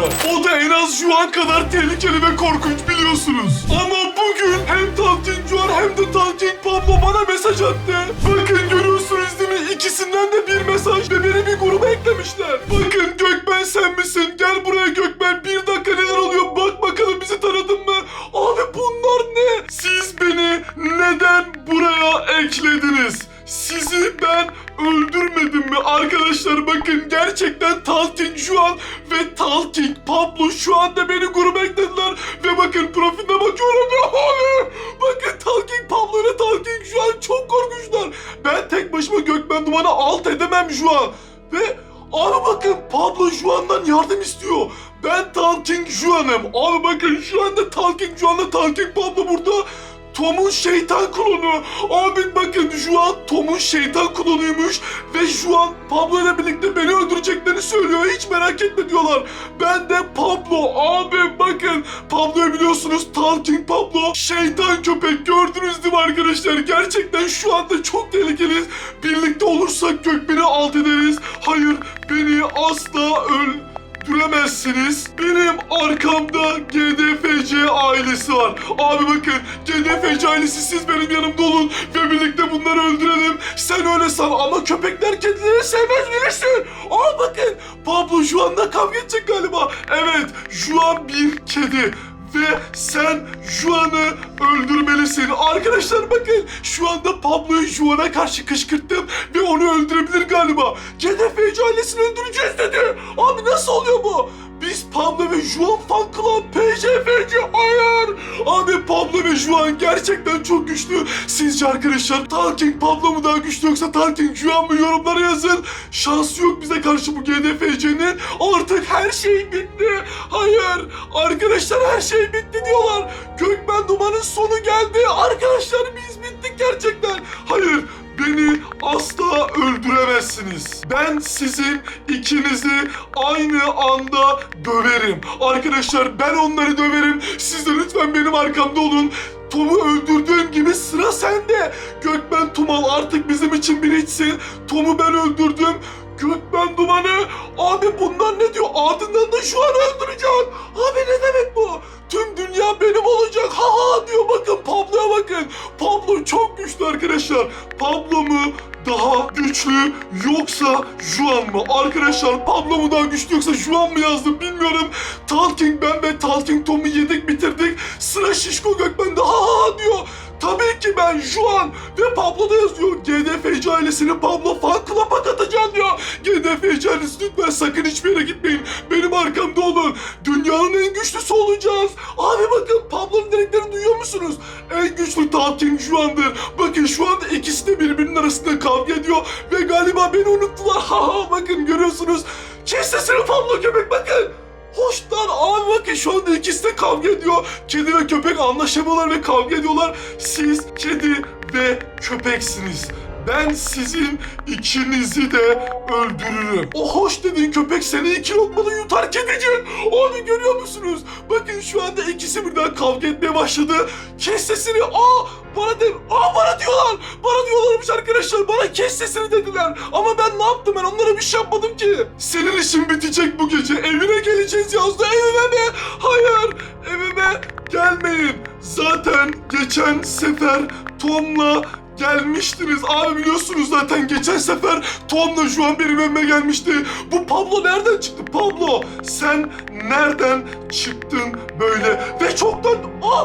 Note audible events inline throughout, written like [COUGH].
O da en az şu an kadar tehlikeli ve korkunç biliyorsunuz. Ama bugün hem Talking Juan hem de Talking Pablo bana mesaj attı. Bakın görüyorsunuz değil mi? İkisinden de bir mesaj bakın gerçekten Talking Juan ve Talking Pablo şu anda beni gruba eklediler ve bakın profiline bakıyorum ve bakın Talking Pablo ile Talking Juan çok korkunçlar. Ben tek başıma Gökmen Duman'ı alt edemem şu an. Ve abi bakın Pablo Juan'dan yardım istiyor. Ben Talking Juan'ım. Abi bakın şu anda Talking Juan'la Talking Pablo burada Tom'un şeytan klonu. Abi bakın şu an Tom'un şeytan klonuymuş ve şu an Pablo ile birlikte beni öldüreceklerini söylüyor. Hiç merak etme diyorlar. Ben de Pablo. Abi bakın Pablo'yu biliyorsunuz Talking Pablo. Şeytan köpek gördünüz değil mi arkadaşlar? Gerçekten şu anda çok tehlikeliyiz. Birlikte olursak Gökmen'i alt ederiz. Hayır beni asla öl öldüremezsiniz. Benim arkamda GDFC ailesi var. Abi bakın GDFC ailesi siz benim yanımda olun ve birlikte bunları öldürelim. Sen öyle san ama köpekler kedileri sevmez bilirsin. Aa bakın Pablo şu anda kavga edecek galiba. Evet şu an bir kedi. Ve sen Juan'ı öldürmelisin. Arkadaşlar bakın şu anda Pablo'yu Juan'a karşı kışkırttım ve onu öldürebilir galiba. CDFC ailesini öldüreceğiz dedi. Abi nasıl oluyor bu? Biz Pablo ve Juan fan club PCFC hayır. Abi Pablo ve Juan gerçekten çok güçlü. Sizce arkadaşlar Talking Pablo mu daha güçlü yoksa Talking Juan mı yorumlara yazın. Şansı yok bize karşı bu GDFC'nin. Artık her şey bitti. Hayır arkadaşlar her şey bitti diyorlar. Gökmen Duman'ın sonu geldi. Arkadaşlar biz bittik gerçekten. Hayır Beni asla öldüremezsiniz. Ben sizin ikinizi aynı anda döverim. Arkadaşlar ben onları döverim. Siz de lütfen benim arkamda olun. Tom'u öldürdüğüm gibi sıra sende. Gökmen Tumal artık bizim için bir hiçsin. Tom'u ben öldürdüm. Gökmen Duman'ı. Abi bunlar ne diyor? Ardından da şu an öldüreceğim. Abi ne demek bu? Tüm dünya benim olacak. Arkadaşlar. Pablo mu daha güçlü yoksa Juan mı? Arkadaşlar Pablo mu daha güçlü yoksa Juan mı yazdım bilmiyorum. Talking ben ve Talking Tom'u yedik bitirdik. Sıra Şişko Gökmen'de ha ha diyor. Ki ben Juan ve Pablo da yazıyor. GDFC ailesini Pablo fan club'a katacağım diyor. GDFC ailesi lütfen sakın hiçbir yere gitmeyin. Benim arkamda olun. Dünyanın en güçlüsü olacağız. Abi bakın Pablo'nun dediklerini duyuyor musunuz? En güçlü Talking Juan'dır. Bakın şu anda ikisi de birbirinin arasında kavga ediyor. Ve galiba beni unuttular. [LAUGHS] Ha ha bakın görüyorsunuz. Kes sesini Pablo köpek bakın. Hoş lan abi bakın şu anda ikisi de kavga ediyor. Kedi ve köpek anlaşamıyorlar ve kavga ediyorlar. Siz kedi ve köpeksiniz. Ben sizin ikinizi de öldürürüm. O hoş dediğin köpek seni iki lokmada yutar kedicik. Abi görüyor musunuz? Bakın şu anda ikisi birden kavga etmeye başladı. Kes sesini. Aa bana de Aa bana diyorlar. Bana diyorlarmış arkadaşlar. Bana kes sesini dediler. Ama ben ne yaptım? Ben onlara bir şey yapmadım ki. Senin işin bitecek bu gece. Evine geleceğiz yazdı. Evime mi? Hayır. Evime gelmeyin. Zaten geçen sefer Tom'la gelmiştiniz. Abi biliyorsunuz zaten geçen sefer Tom'la şu an benim evime gelmişti. Bu Pablo nereden çıktı? Pablo sen nereden çıktın böyle? Ve çoktan... Aa!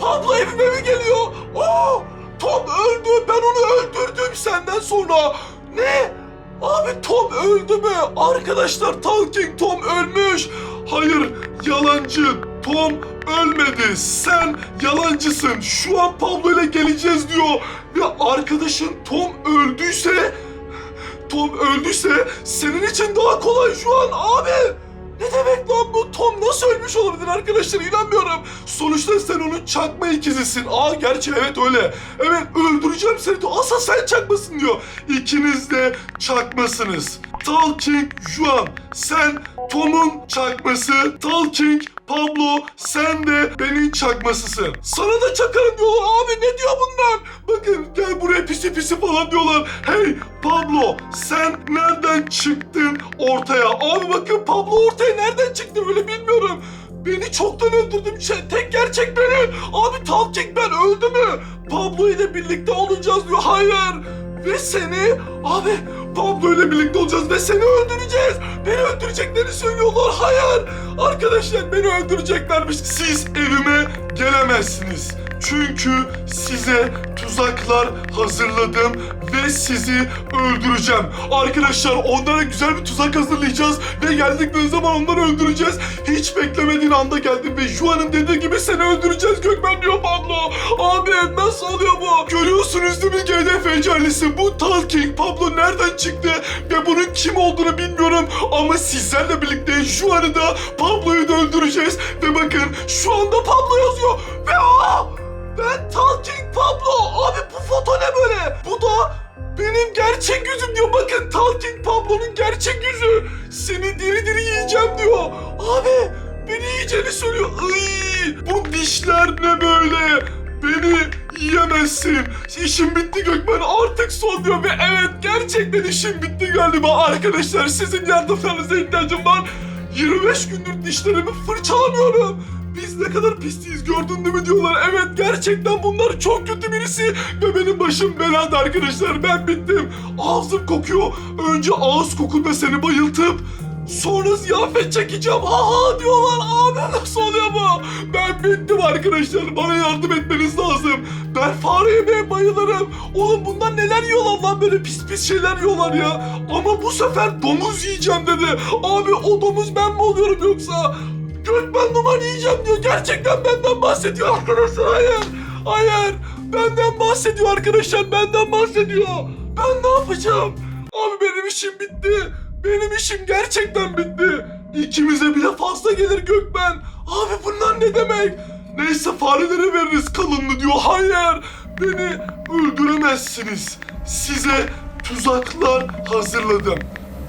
Pablo evime mi geliyor? Aa! Tom öldü. Ben onu öldürdüm senden sonra. Ne? Abi Tom öldü mü? Arkadaşlar Talking Tom ölmüş. Hayır yalancı. Tom ölmedi. Sen yalancısın. Şu an Pablo ile geleceğiz diyor. Ve arkadaşın Tom öldüyse... Tom öldüyse senin için daha kolay şu an abi. Ne demek lan bu? Tom nasıl ölmüş olabilir arkadaşlar? İnanmıyorum. Sonuçta sen onun çakma ikizisin. Aa gerçi evet öyle. Evet öldüreceğim seni diyor. Asla sen çakmasın diyor. İkiniz de çakmasınız. Talking Juan. Sen Tom'un çakması. Talking Pablo sen de benim çakmasısın. Sana da çakarım diyorlar abi ne diyor bunlar? Bakın gel buraya pisi pisi falan diyorlar. Hey Pablo sen nereden çıktın ortaya? Abi bakın Pablo ortaya nereden çıktı öyle bilmiyorum. Beni çoktan öldürdüm. Şey, tek gerçek benim. Abi Talking ben öldü mü? Pablo ile birlikte olacağız diyor. Hayır. Ve seni abi Pablo ile birlikte olacağız ve seni öldüreceğiz. Beni öldüreceklerini söylüyorlar. Hayır. Arkadaşlar beni öldüreceklermiş. Siz evime gelemezsiniz. Çünkü size tuzaklar hazırladım ve sizi öldüreceğim. Arkadaşlar onlara güzel bir tuzak hazırlayacağız ve geldikleri zaman onları öldüreceğiz. Hiç beklemediğin anda geldim ve Juan'ın dediği gibi seni öldüreceğiz Gökmen diyor Pablo. Abi nasıl oluyor bu? Görüyorsunuz değil mi GDF ailesi? Bu Talking Pablo nereden çıktı ve bunun kim olduğunu bilmiyorum ama sizlerle birlikte Juan'ı da Pablo'yu da öldüreceğiz ve bakın şu anda Pablo yazıyor ve aa ben Talking Pablo. Abi bu foto ne böyle? Bu da benim gerçek yüzüm diyor. Bakın Talking Pablo'nun gerçek yüzü. Seni diri diri yiyeceğim diyor. Abi beni yiyeceğini söylüyor. Iy, bu dişler ne böyle? Beni yiyemezsin. İşim bitti Gökmen artık son diyor ve evet gerçekten işim bitti galiba arkadaşlar. Sizin yardımlarınıza ihtiyacım var. 25 gündür dişlerimi fırçalamıyorum. Biz ne kadar pisliyiz gördün değil mi diyorlar. Evet gerçekten bunlar çok kötü birisi. Ve benim başım belada arkadaşlar. Ben bittim. Ağzım kokuyor. Önce ağız kokunda seni bayıltıp sonra ziyafet çekeceğim. Ha ha diyorlar. Abi nasıl oluyor bu? Ben bittim arkadaşlar. Bana yardım etmeniz lazım. Ben fare yemeye bayılırım. Oğlum bunlar neler yiyorlar lan böyle pis pis şeyler yiyorlar ya. Ama bu sefer domuz yiyeceğim dedi. Abi o domuz ben mi oluyorum yoksa? Gökmen duman yiyeceğim diyor. Gerçekten benden bahsediyor arkadaşlar. Hayır. Hayır. Benden bahsediyor arkadaşlar. Benden bahsediyor. Ben ne yapacağım? Abi benim işim bitti. Benim işim gerçekten bitti. İkimize bile fazla gelir Gökmen. Abi bunlar ne demek? Neyse farelere veririz kalınlı diyor. Hayır. Beni öldüremezsiniz. Size tuzaklar hazırladım.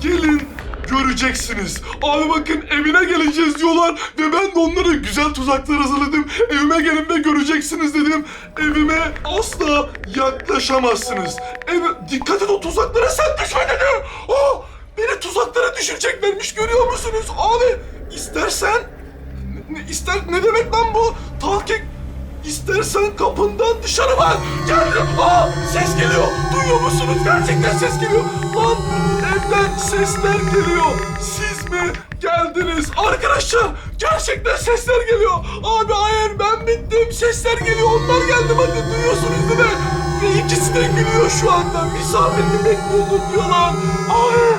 Gelin göreceksiniz. Abi bakın evine geleceğiz diyorlar ve ben de onlara güzel tuzaklar hazırladım. Evime gelin ve göreceksiniz dedim. Evime asla yaklaşamazsınız. Ev... Dikkat et o tuzaklara sen düşme dedi. Oh, beni tuzaklara düşüreceklermiş görüyor musunuz? Abi istersen... Ne, ister, ne demek lan bu? Talking İstersen kapından dışarı bak. Gel. Aa ses geliyor. Duyuyor musunuz? Gerçekten ses geliyor. Lan evden sesler geliyor. Siz mi geldiniz? Arkadaşlar gerçekten sesler geliyor. Abi hayır ben bittim. Sesler geliyor. Onlar geldi bakın duyuyorsunuz değil mi? Ve ikisi de gülüyor şu anda. Misafirini bekliyorduk diyorlar. Hayır.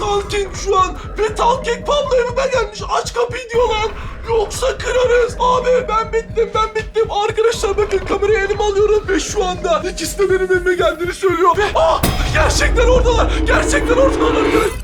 Talking şu an ve Talking Pablo evime gelmiş. Aç kapıyı diyorlar. Yoksa kırarız. Abi ben bittim ben bittim. Arkadaşlar bakın kamerayı elime alıyorum ve şu anda ikisi de benim evime geldiğini söylüyor. Ve ah gerçekten oradalar. Gerçekten oradalar arkadaşlar.